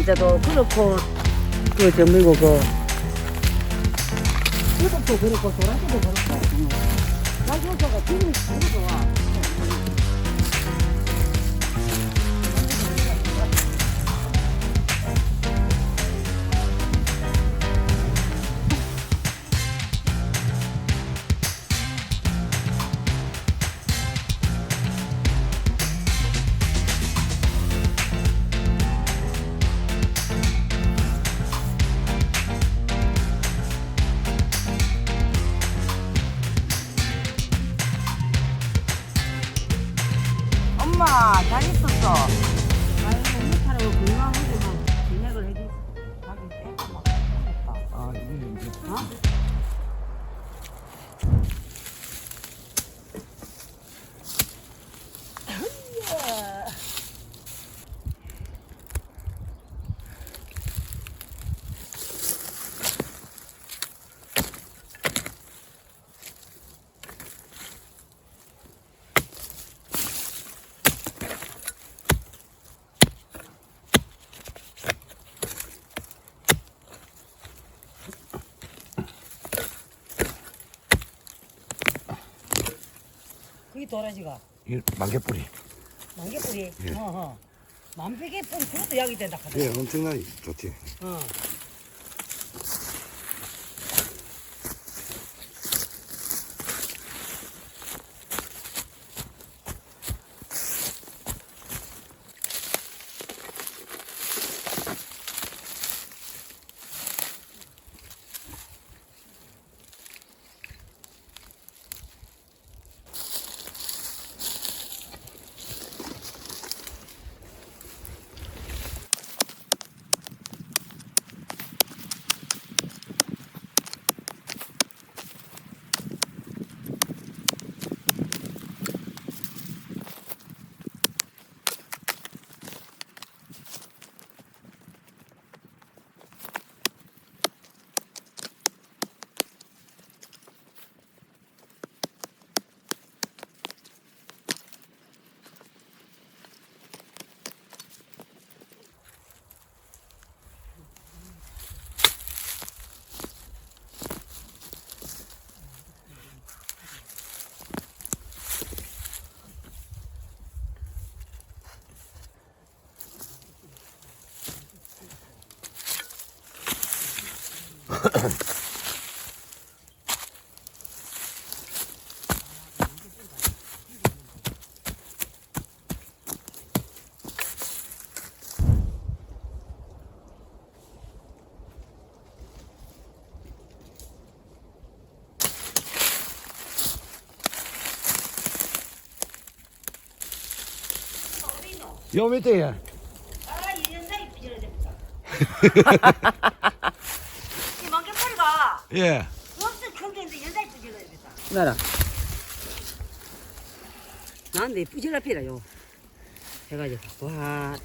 감자도 그렇고 그 저물고 그 이것도 그렇고 도라지도 그렇고 가격표가 지금 너무 좋아. 도라지가 이 만개뿌리. 만개뿌리. 예. 어허. 만백의 뿌리 그것도 약이 된다 하더라. 예, 엄청나게 좋지. 어. 요 밑에 야. 아, 이 연상이 삐져야 됩니다. 이 만개뿌리가 예. 큰게인데 연상이 삐져야 됩니다. 나라. 뿌질라 피라요. 해가지고 와.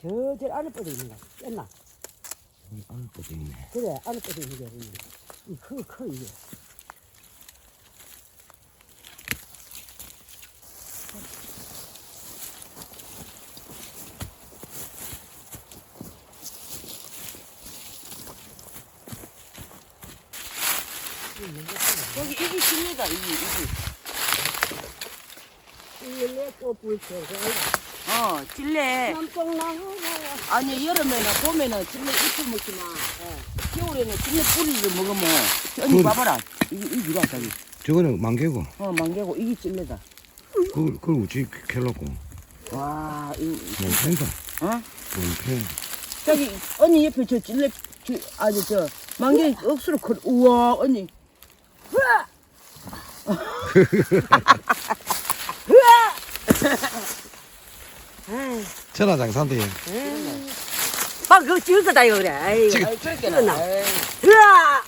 저저 안에 뻗어 있는 거 뺐나? 아, 것도 있네. 그래 안에 뻗어 있는 게 있네. 이커커 이게. 여기 이게 실내다 이게 이게. 실내 꽃불 어실 나고. 아니 여름에는 봄에는 진내 잎을 먹지만 겨울에는 진내 뿌리를 먹으면. 언니 그- 봐봐라. 이게 이게 이라 저기. 저거는 만개고. 어 망개고. 이게 찔레다. 그걸 그걸 어찌 캘라고? 와 이 뭔 펜사? 어? 뭔 펜? 저기 언니 옆에 저 찔레 저 아니 저 망개 억수로 커 우와 언니. 으아 아이 천하장사인데. 막 그거 찍을 거다 이거 그래 아이 찍- 아이, 찍었나 으아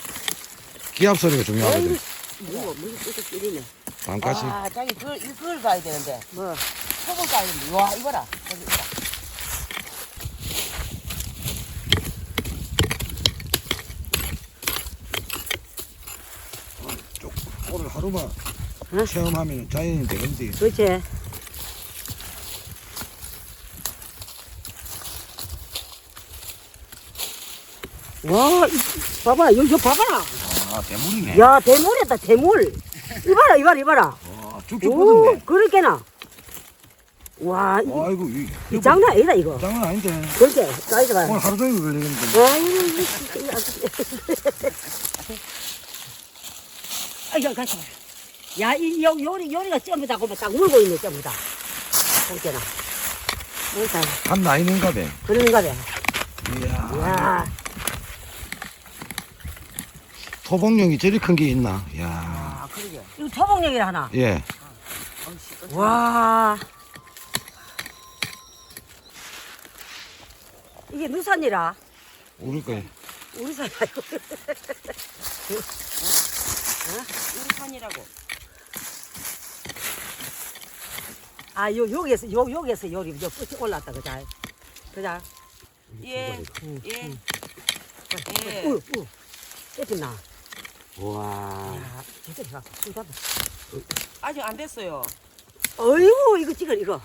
기압 소리가 중요하거든. 뭐 물이 뚝뚝 끓이네 반가시. 아, 자기 그 이걸 가야 되는데. 뭐 속을 가야 되는데. 와, 이거라. 여기 있다. 하루만 응? 체험하면 자연이 되겠지. 그렇지. 와, 이, 봐봐, 여기 봐봐라. 아, 대물이네. 야, 대물이다, 대물. 이봐라, 이봐라, 이봐라. 와, 쭉쭉 오, 뻗었네. 그렇게나. 와, 이, 아이고, 이, 이 장난 아니다, 이거. 장난 아닌데. 그렇게, 사이즈 봐. 오늘 하루 종일 걸리겠는데. 이 진짜. 아이고, 가자. 야, 이 요, 요리, 요리가 전부 다, 그거 딱 물고 있네, 전부 다. 볼게나. 그러니까, 한 나이는가 봐. 그러는가 봐. 이야. 야, 토봉령이 저리 큰 게 있나? 이야. 아, 그러게. 이거 토봉령이라 하나. 예. 와. 이게 누산이라. 우리 거에. 우리 산 아니고. 우리 산이라고. 아, 요, 여기에서, 요, 여기에서 요리, 요 끝이 올랐다, 그자. 그자. 예, 응, 예, 응. 예. 우, 우. 깨졌나? 와. 야, 진짜 내가 술 받아. 아직 안 됐어요. 어이구, 이거 찍어, 이거.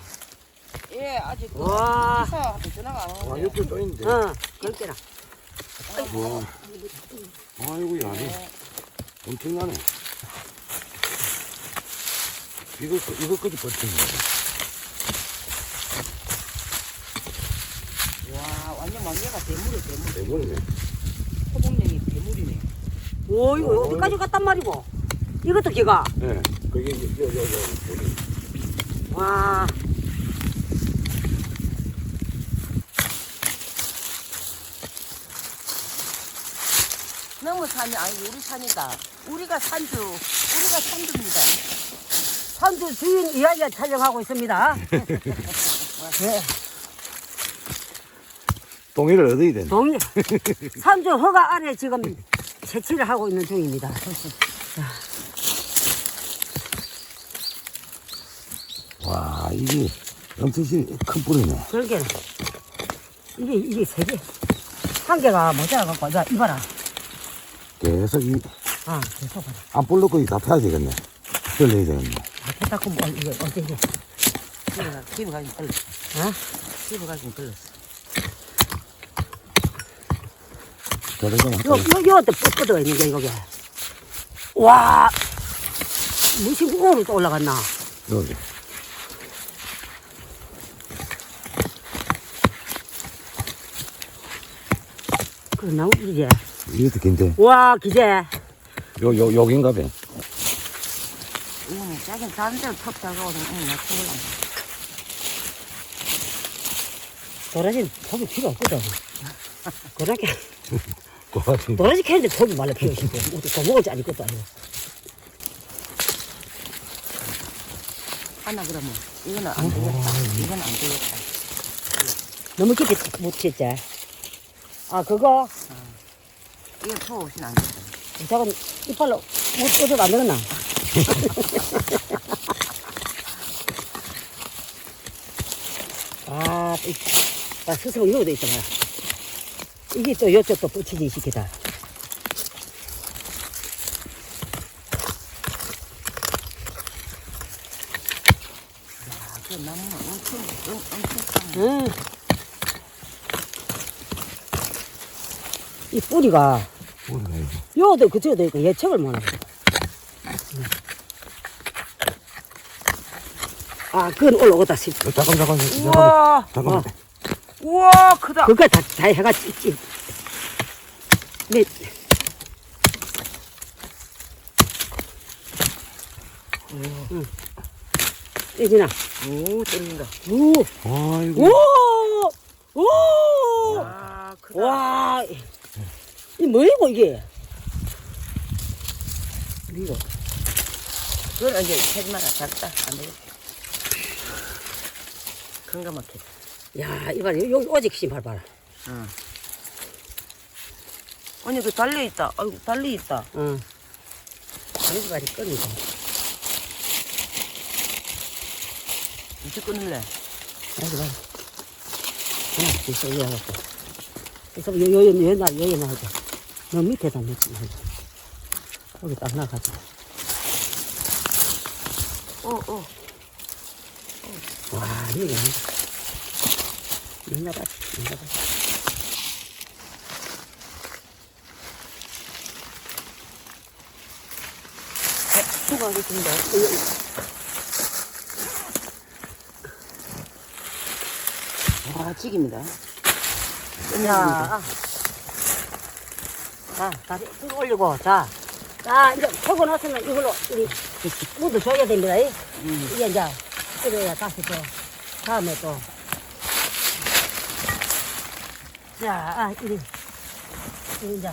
예, 아직 그 와. 기사한테 전화가 안 와, 오는데. 옆에 또 있는데. 어, 그렇게나. 와. 아이고, 야, 예. 엄청나네. 이거, 이거까지 버티는 거야. 와, 완전 만개가 대물이 대물. 대물이네. 오, 이거 어디까지 갔단 말이고. 이것도 기가. 예. 그게, 여, 여, 여, 여기. 와. 너무 산이 아니고 우리 산이다. 우리가 산주, 우리가 산주입니다. 산주 주인 이야기가 촬영하고 있습니다. 네. 동의를 얻어야 되네. 동일. 산주 허가 안에 지금 채취를 하고 있는 중입니다. 와, 이게 엄청 큰 뿌리네. 그러게 이게 이게 세 개. 한 개가 모자라 갖고 야 이봐라. 계속 이, 아 계속 봐라. 안 불렀고 다 펴야 되겠네. 떨려야 되겠네. 앞에 닦고 뭐 이게 어떻게? 기분 기분 가지고 걸렸어. 어? 기분 가지고 걸렸어. 저래서 요, 요, 요, 또 뻗어 있는 게, 이거게. 와, 무슨 우으로 또 올라갔나? 여기. 그 나무, 이제. 이것도 긴데. 와, 기재. 요, 요, 여긴가 봐. 이거는 작은 다른 데로 턱 잡아오는 응, 나안 도라지는 톱이 필요 없거든. 그렇게, 꼬라지. 도라지 캐는데 톱이 말라 필요 없고, 어디 더 먹을 줄 아닐 것도 아니고. 하나 그러면 이거는 안 되겠다. 이건 안 되겠다. 너무 깊이 못 쳤지. 아, 그거, 이거 더 없이는 안 되겠다. 작은 이빨로 못 뜯어도 안 되겠나? 아, 이, 아, 스스로 여기도 있잖아. 이게 또또 붙이지 시키다. 나무는 엄청 엄, 엄청 큰. 응. 이 뿌리가 뿌리네. 요도 그쪽에도 있고 예측을 못하고. 아, 그건 올라오다 싶. 어, 잠깐, 잠깐, 잠깐. 잠깐만. 우와, 크다. 그거 다, 다 해가 찍지. 네. 응. 예진아. 오, 떨린다. 오! 아이고. 오! 오! 아, 크다. 와! 이 뭐이고, 이게? 이거. 그걸 이제 하지 마라. 작다. 안 되겠다. 큰거 막혀. 야, 이봐라. 여기 오직 신발 봐라. 응. 언니 그 달려 있다. 아이고 달리 있다. 응. 장지발이 끊이고. 이제 끊을래. 아이고, 봐라. 하나, 있어, 이거 해갖고. 그래서 요, 요, 요, 요, 나, 요, 요, 나 하자. 너 밑에다 놓지 말고. 여기 딱 나가자. 어, 어. 와, 이게 민나밭이, 민나밭. 수고하겠습니다. 와, 찌깁니다. 자, 자, 다시 쭉 올리고, 자, 자, 이제 펴고 났으면 이걸로 우리 무도 줘야 됩니다. 이. 이게 이제 끓여야 다시 또 다음에 또. 자, 아, 이리, 이리 이제.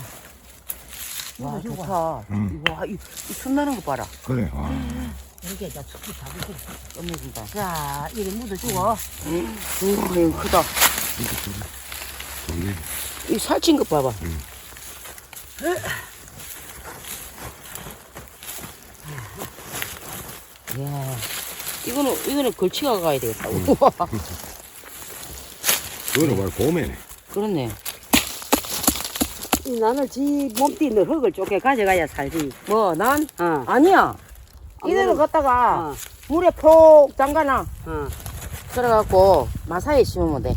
와. 좋다. 음. 와, 이, 이 순나는 거 봐라. 그래. 와. 이렇게 이제 축축 잡으시고. 끝내준다. 자, 이리 무도 주고. 우와, 이거 크다. 좋네. 이 살찐 것 봐봐. 이야, 이거는, 이거는 걸치가 가야 되겠다. 우와, 그거는 말 봄에네. 그렇네. 이 나는 지 몸띠 있는 흙을 쪼개 가져가야 살지. 뭐, 난? 어, 아니야. 이대로 갔다가 어, 물에 폭 담가놔. 어. 들어갖고 마사에 심으면 돼.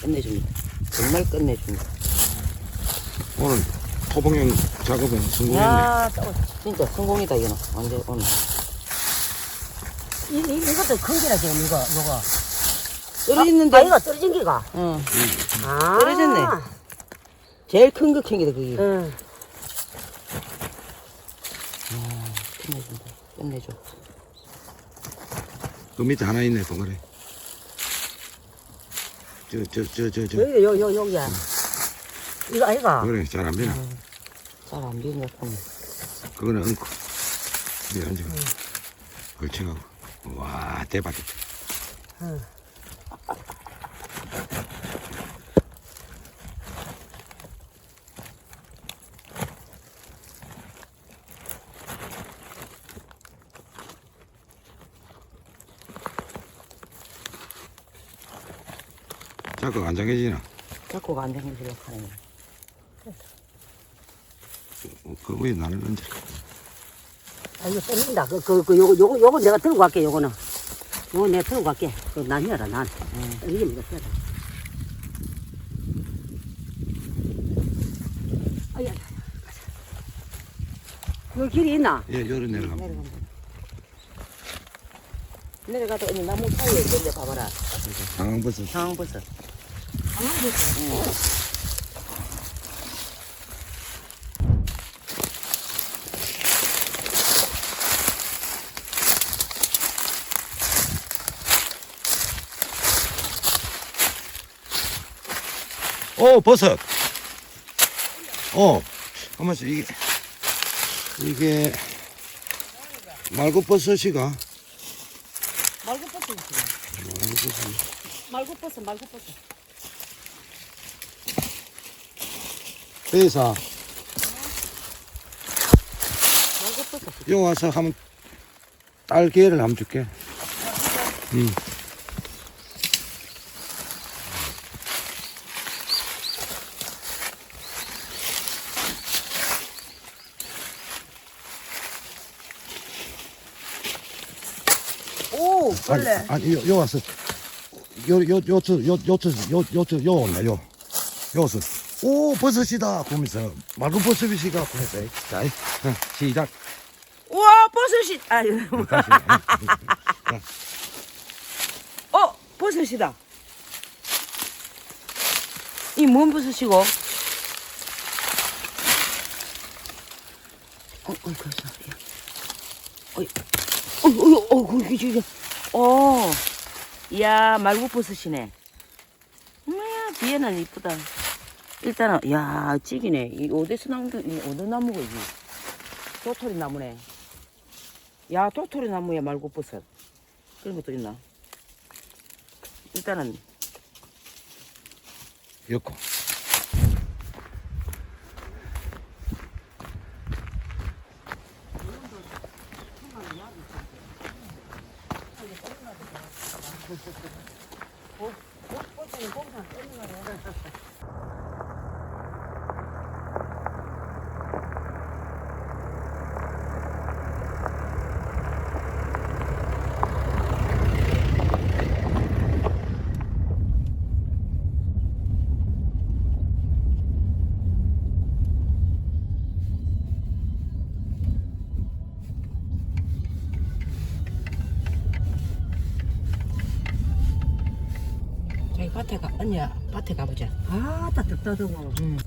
끝내줍니다. 정말 끝내줍니다. 오늘 토봉형 작업은 성공했네. 야, 진짜 성공이다, 이거는. 완전 오늘. 이, 이, 이것도 큰 게라 지금 이거, 이거. 떨어졌는데? 아, 이거 떨어진 기가. 응. 아. 떨어졌네. 제일 큰 거 캥기다, 그게. 응. 끝내준다. 끝내줘. 그 밑에 하나 있네, 동그래. 저, 저, 저, 저, 저. 여기, 요, 요, 여기야. 이거 아이가? 그래, 잘안 되나? 잘 안 비네, 콩. 그거는 엉코. 네, 앉아. 걸쳐가고. 와, 대박이다. 응. 자꾸 안 장해지나? 자꾸 안 되는 하네. 그 위에 나를 얹어. 아, 이거 떨어진다. 그, 그, 그, 요거, 요거, 요거 내가 들고 갈게, 요거는. 요거 내가 들고 갈게. 그, 난 열어, 난. 이게 뭐가 펴라. 아야. 여기 길이 있나? 예, 요리 내려가면. 내려간다. 내려가다 언니 나무 사이에 있는데 봐봐라. 상황버섯. 상황버섯. 오, 버섯. 어, 가만있어. 이게, 이게, 말고버섯이가. 말고버섯. 말고버섯. 말고버섯. 회사. 말고버섯. 요 와서 한번 딸 기회를 한번 줄게. 응. 오, 아니. 아니, 요, 요 와서. 요, 요, 요, 요, 요, 요, 요, 요, 요, 요 온나, 요. 요 와서. 오, 버섯이다. 그러면서. 말고 버섯이시가. 그러면서. 자, 응, 시작. 우와, 버섯이, 아유. 다시. 어, 버섯이다. 이 뭔 버섯이고? 어, 어, 그래서, 야. 어이, 어, 어, 어, 그, 그, 그, 어, 야, 말국버섯이네. 뭐야, 뒤에는 이쁘다. 일단은, 야, 찌기네. 이 어디서 나온 게, 이 어느 나무가 이게? 도토리 나무네. 야, 도토리 나무야, 말국버섯. 그런 것도 있나? 일단은, 엮고. 밭에 가, 언니야, 밭에 가보자. 아따 득다더고 응.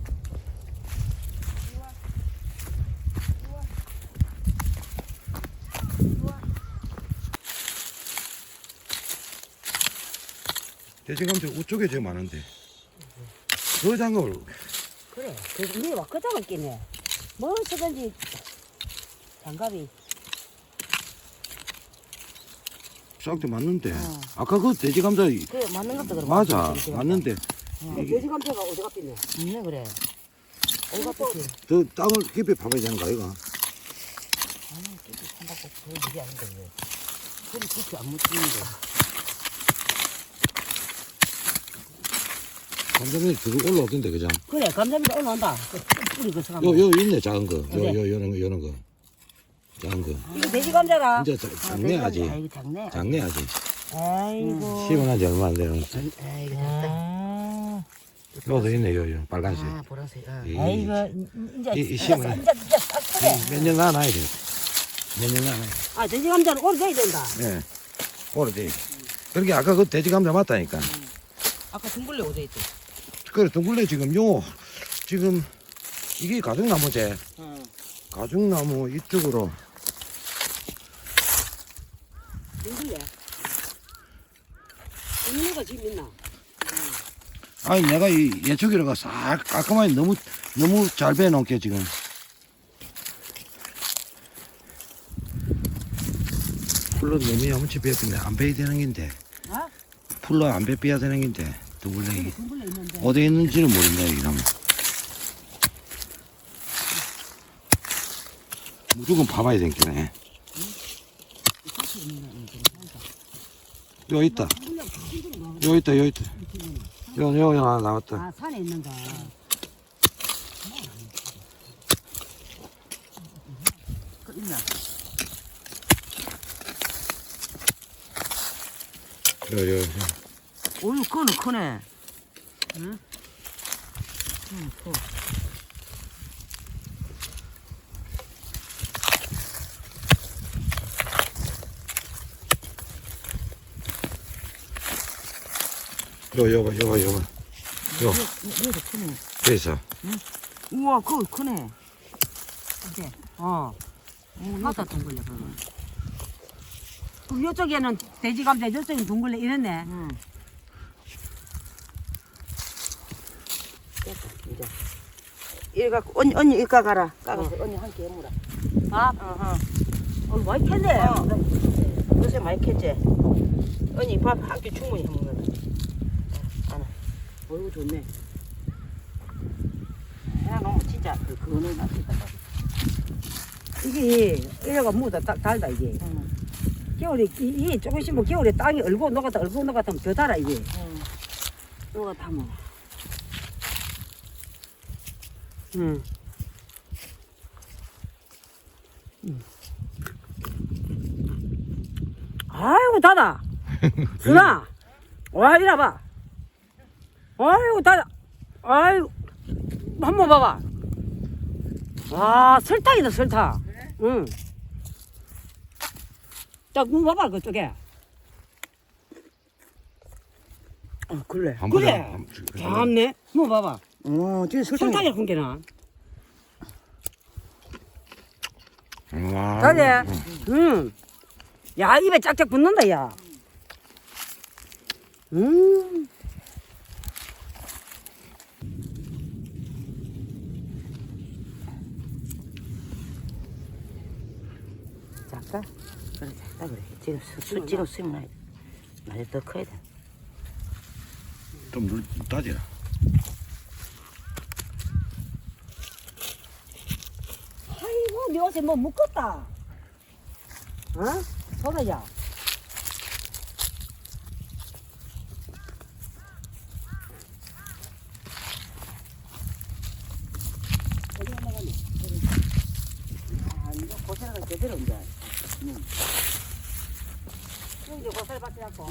돼지감자 우쪽에 제일 많은데. 그 장갑을 그래. 그래서 니와 그자가 끼네. 뭐 쓰든지 장갑이 싹도 맞는데. 아까 그 돼지 감자 그래, 맞는 것도 그래. 맞아. 맞는데. 돼지 감자가 어디가 삐네 없네, 그래. 어디가 떴지? 저 땅을 깊이 파봐야 되는 거 아이가? 아니, 끼리 산다고 그런 일이 아닌데, 왜. 소리 깊이 안 묻히는데. 감자면이 들어 올라오던데 그죠? 그래 감자미도 올라온다 그 뿌리 그 사람 요, 요 있네 작은 거. 요. 요, 요런 거, 요런 거. 거. 이거 돼지 감자라 이제 자- 작네 아직. 아이고, 작네. 작네 아직. 아이고 심어난 지 얼마 안 되는. 아이고, 작다. 아, 요도 있네 요, 요 빨간색. 아, 보라색. 아. 이- 아이고 이제 이- 이 이제 심어라. 이제 이제 딱 그래 몇년 나놔야 돼. 몇년 나놔야 아 돼지 감자는 오래 돼야 된다 예. 오래돼. 그렇게 아까 그 돼지 감자 맞다니까. 아까 둥글레 어디 있지? 그래, 둥글레 지금 요, 지금 이게 가죽나무지. 응. 가죽나무 이쪽으로. 둥글래 언니가 지금 있나 아니, 내가 이 예초기로가 싹 깔끔하게 너무, 너무 잘 빼놓게 지금. 풀로 너무 야무치 빼었는데 안 빼야 되는 긴데. 어? 풀로 안 빼야 되는 긴데. 둥글레 있는데 어디에 있는지는 모른다, 이러면. 무조건 봐봐야 되겠네. 요 있다. 요 있다, 요 있다. 요, 요, 요 하나 나왔다. 아 산에 있는가 그 있나? 요, 요, 요. 어이, 그거는 크네. 응? 응, 커. 요, 요거, 요거, 요거. 요, 얘도 크네. 그래서. 우와, 그거 크네. 이제 어 오, 하다 둥글레 그러면 그 요쪽에는 돼지 감자 요쪽에는 둥글레 이랬네 응. 이제. 이리 갖고, 언니, 언니, 이까 가라. 까가서 언니 함께 해무라. 아 어허. 어, 많이 캔네 어. 요새 많이 캤지? 언니 밥 한 끼 충분히 해먹는다. 어이구, 좋네. 해나 놓으면 진짜 그, 그거는 맛있다. 이게 이래가 무다 딱 달다 이게 응. 겨울에 이, 이 조금씩 뭐 겨울에 땅이 얼고 녹았다 얼고 녹았다 하면 더 달아 이게 응. 누가 타면 응. 응. 아이고 다다 순아 와 이리 봐 아이고 다다 아이고 한번 봐봐 와 설탕이다 설탕 응. 딱눈 봐봐 그쪽에 어, 그래. 한 그래. 번, 참네 뭐 봐봐 어, 진짜 설탕이. 설탕이 와. 그래 응. 야 입에 짝짝 붙는다 야 음. 작다? 그래, 작다 그래. 지금 수, 수, 지금 수입 나야 돼. 많이 더 커야 돼. 좀 물, 따져. 아이고 네 옷에 뭐 묶었다 어? 소라야 아, 이거 고생을 제대로 이제. 이제 고살 받지 않고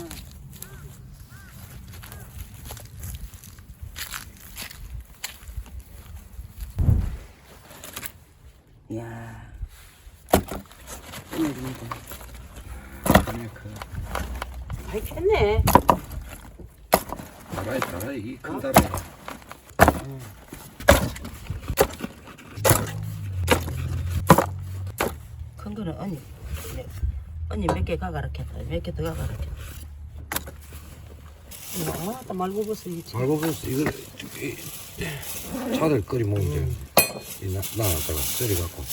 이야. 끝내줍니다. 아이 켰네 다라이 다라이 이큰 다라이 큰 거는 언니. 네. 언니 몇 개 가가라 했다. 몇 개 더 가가라 했다. 아, 또 말고버섯 이 말고버섯 이걸 이, 차를 끓여 먹으면 돼. 이 나, 나갔다가 썰어갖고